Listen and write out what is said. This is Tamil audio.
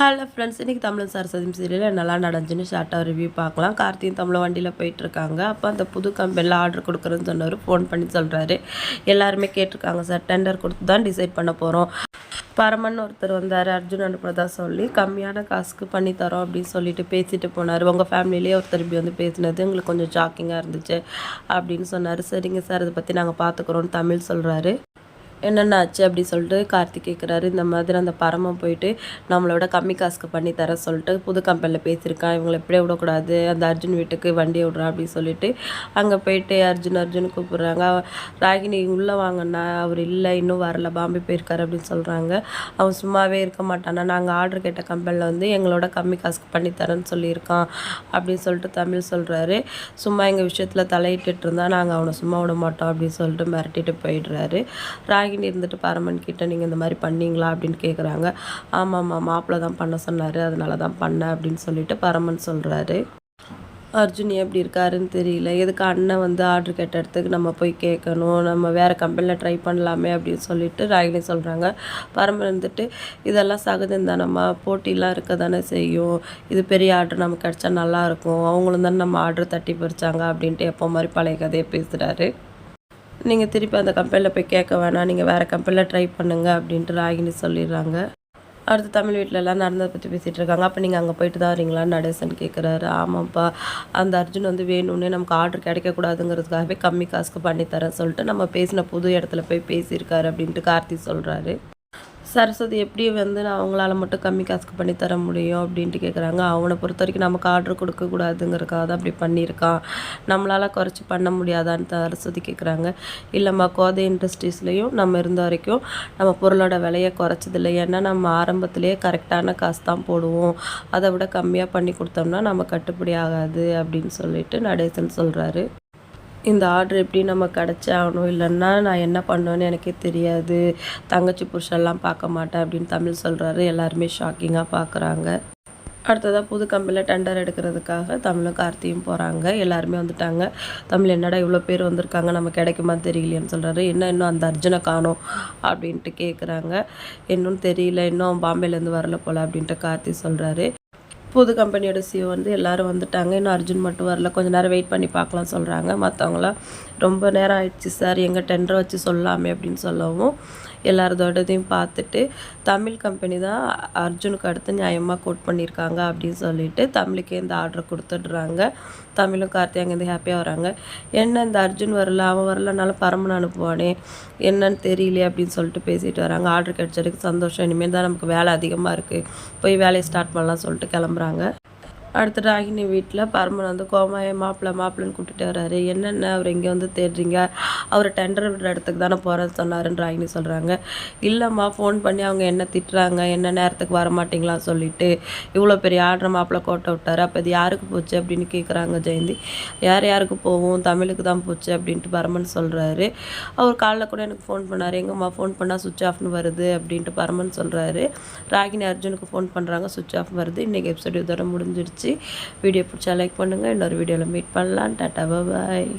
ஹலோ ஃப்ரெண்ட்ஸ் இன்றைக்கி தமிழ் சரஸ்வதி சீரியலில் நல்லா நடந்துச்சுன்னு ஷார்ட்டாக ரிவ்யூ பார்க்கலாம். கார்த்தியும் தமிழை வண்டியில் போயிட்டுருக்காங்க. அப்போ அந்த புது கம்பெனியில் ஆர்டர் கொடுக்குறேன்னு சொன்னவர் ஃபோன் பண்ணி சொல்கிறாரு எல்லாருமே கேட்டிருக்காங்க சார் டெண்டர் கொடுத்து தான் டிசைட் பண்ண போகிறோம் பரமன் ஒருத்தர் வந்தார் அர்ஜுன் அனுப்புறதா சொல்லி கம்மியான காசுக்கு பண்ணி தரோம் அப்படின்னு சொல்லிட்டு பேசிட்டு போனார். உங்கள் ஃபேமிலியிலே ஒருத்தர் இப்படி வந்து பேசினது எங்களுக்கு கொஞ்சம் ஷாக்கிங்காக இருந்துச்சு அப்படின்னு சொன்னார். சரிங்க சார் அதை பற்றி நாங்கள் பார்த்துக்குறோன்னு தமிழ் சொல்கிறாரு என்னென்ன ஆச்சு அப்படி சொல்லிட்டு கார்த்திக் கேட்குறாரு இந்த மாதிரி அந்த பரமம் போயிட்டு நம்மளோட கம்மி காசுக்கு பண்ணி தர சொல்லிட்டு புது கம்பெனியில் பேசியிருக்கான். இவங்களை எப்படியே விடக்கூடாது? அந்த அர்ஜுன் வீட்டுக்கு வண்டி விடுறான் அப்படின்னு சொல்லிட்டு அங்கே போயிட்டு அர்ஜுன் அர்ஜுன் கூப்பிட்றாங்க. ராகினி உள்ளே வாங்கினா அவர் இல்லை இன்னும் வரல. பாம்பே போயிருக்காரு அப்படின்னு சொல்கிறாங்க அவன் சும்மாவே இருக்க மாட்டானா? நாங்கள் ஆர்டர் கேட்ட கம்பெனியில் வந்து எங்களோட கம்மி காசுக்கு பண்ணி தரேன்னு சொல்லியிருக்கான் அப்படின்னு சொல்லிட்டு தமிழ் சொல்கிறாரு சும்மா எங்கள் விஷயத்தில் தலையிட்டு இருந்தால் நாங்கள் அவனை சும்மா விட மாட்டோம் அப்படின்னு சொல்லிட்டு மிரட்டிட்டு போயிடுறாரு. ராகி ராகினி இருந்துட்டு பரமன் கிட்ட நீங்கள் இந்த மாதிரி பண்ணீங்களா அப்படின்னு கேட்குறாங்க ஆமாம்மா மாப்பிள்ளை தான் பண்ண சொன்னார் அதனால தான் பண்ணேன் அப்படின்னு சொல்லிட்டு பரமன் சொல்கிறாரு அர்ஜுன் எப்படி இருக்காருன்னு தெரியல. எதுக்கு அண்ணன் வந்து ஆர்டர் கேட்ட இடத்துக்கு நம்ம போய் கேட்கணும் நம்ம வேறு கம்பெனியில் ட்ரை பண்ணலாமே அப்படின்னு சொல்லிட்டு ராகினி சொல்கிறாங்க பரமன் இருந்துட்டு இதெல்லாம் சகஜம் தானம்மா போட்டிலாம் இருக்க தானே செய்யும். இது பெரிய ஆர்டர் நமக்கு கிடச்சா நல்லாயிருக்கும் அவங்களும் தானே நம்ம ஆர்டர் தட்டி பறிச்சாங்க அப்படின்ட்டு எப்போ மாதிரி பழைய கதையை பேசுகிறாரு நீங்கள் திருப்பி அந்த கம்பெனியில் போய் கேட்க வேணாம். நீங்கள் வேறு கம்பெனியில் ட்ரை பண்ணுங்கள் அப்படின்ட்டு ராகினி சொல்லிடுறாங்க. அடுத்து தமிழ் வீட்டிலலாம் நடந்ததை பற்றி பேசிகிட்டு இருக்காங்க. அப்போ நீங்கள் அங்கே போயிட்டு தான் வரீங்களான்னு நடேசன் கேட்குறாரு ஆமாப்பா. அந்த அர்ஜுன் வந்து வேணும்னே நமக்கு ஆர்டர் கிடைக்கக்கூடாதுங்கிறதுக்காகவே கம்மி காசுக்கு பண்ணித்தரேன் சொல்லிட்டு நம்ம பேசின புது இடத்துல போய் பேசியிருக்காரு அப்படின்ட்டு கார்த்தி சொல்கிறாரு சரஸ்வதி எப்படி வந்து நான் அவங்களால மட்டும் கம்மி காசுக்கு பண்ணி தர முடியும் அப்படின்ட்டு கேட்குறாங்க அவனை பொறுத்த வரைக்கும் நமக்கு ஆர்டர் கொடுக்கக்கூடாதுங்கிறக்காக தான் அப்படி பண்ணியிருக்கான். நம்மளால் குறைச்சி பண்ண முடியாதான்னு சரஸ்வதி கேட்குறாங்க இல்லைம்மா கோதை இண்டஸ்ட்ரீஸ்லேயும் நம்ம இருந்த வரைக்கும் நம்ம பொருளோட விலையை குறைச்சதில்லை. ஏன்னா நம்ம ஆரம்பத்திலே கரெக்டான காசு தான் போடுவோம். அதை விட கம்மியாக பண்ணி கொடுத்தோம்னா நம்ம கட்டுப்படி ஆகாது அப்படின்னு சொல்லிட்டு நடேசன் சொல்கிறாரு இந்த ஆர்டர் எப்படி நம்ம கிடச்சே ஆகணும் இல்லைன்னா நான் என்ன பண்ணுவேன்னு எனக்கே தெரியாது. தங்கச்சி புருஷெல்லாம் பார்க்க மாட்டேன் அப்படின்னு தமிழ் சொல்கிறாரு எல்லாருமே ஷாக்கிங்காக பார்க்குறாங்க. அடுத்ததாக புது கம்பெனியில் டெண்டர் எடுக்கிறதுக்காக தமிழும் கார்த்தியும் போகிறாங்க எல்லாருமே வந்துட்டாங்க. தமிழ் என்னடா இவ்வளோ பேர் வந்திருக்காங்க நம்ம கிடைக்குமா தெரியலையேன்னு சொல்கிறாரு என்ன இன்னும் அந்த அர்ஜுனை காணும் அப்படின்ட்டு கேட்குறாங்க இன்னும் தெரியல இன்னும் பாம்பேலேருந்து வரல போல் அப்படின்ட்டு கார்த்தி சொல்கிறாரு புது கம்பெனியோட சிஓ வந்து எல்லோரும் வந்துட்டாங்க. இன்னும் அர்ஜுன் மட்டும் வரல. கொஞ்சம் நேரம் வெயிட் பண்ணி பார்க்கலாம் சொல்கிறாங்க மற்றவங்களாம் ரொம்ப நேரம் ஆயிடுச்சு சார். எங்கள் டெண்டரை வச்சு சொல்லாமே அப்படின்னு சொல்லவும் எல்லாரதோடதையும் பார்த்துட்டு தமிழ் கம்பெனி தான் அர்ஜுனுக்கு அடுத்து நியாயமாக கோட் பண்ணியிருக்காங்க அப்படின்னு சொல்லிட்டு தமிழுக்கே இந்த ஆர்டர் கொடுத்துட்றாங்க. தமிழும் கார்த்தி அங்கேருந்து ஹாப்பியாக வராங்க. என்ன இந்த அர்ஜுன் வரல அவன் வரலனாலும் பரமன் அனுப்புவானே என்னன்னு தெரியலையே அப்படின்னு சொல்லிட்டு பேசிட்டு வராங்க. ஆர்டர் கிடைச்சதுக்கு சந்தோஷம். இனிமேல் தான் நமக்கு வேலை அதிகமாக இருக்குது போய் வேலையை ஸ்டார்ட் பண்ணலாம் சொல்லிட்டு கிளம்புறாங்க. அடுத்த ராகினி வீட்டில் பரமன் வந்து கோமாய மாப்பிள்ளை மாப்பிள்ளைன்னு கூப்பிட்டுட்டு வர்றாரு. என்னென்ன அவர் இங்கே வந்து தேடுறீங்க? அவர் டெண்டர் விடுற இடத்துக்கு தானே போகிறேன்னு சொன்னாருன்னு ராகினி சொல்கிறாங்க இல்லைம்மா ஃபோன் பண்ணி அவங்க என்ன திட்டுறாங்க என்ன நேரத்துக்கு வர மாட்டீங்களா சொல்லிட்டு இவ்வளோ பெரிய ஆர்டர் மாப்பிள்ளை கோட்டை விட்டார். அப்போ இது யாருக்கு போச்சு அப்படின்னு கேட்குறாங்க ஜெயந்தி. யார் யாருக்கு போகும்? தமிழுக்கு தான் போச்சு அப்படின்ட்டு பரமன் சொல்கிறாரு அவர் காலைல கூட எனக்கு ஃபோன் பண்ணார். எங்கம்மா ஃபோன் பண்ணால் சுவிச் ஆஃப்னு வருது அப்படின்ட்டு பரமன் சொல்கிறாரு ராகினி அர்ஜுனுக்கு ஃபோன் பண்ணுறாங்க சுவிச் ஆஃப் வருது. இன்றைக்கி எபிசோட் இதோட முடிஞ்சிடுச்சு வீடியோ பிடிச்சா லைக் பண்ணுங்கள் இன்னொரு வீடியோவில் மீட் பண்ணலாம். டாட்டா பாய்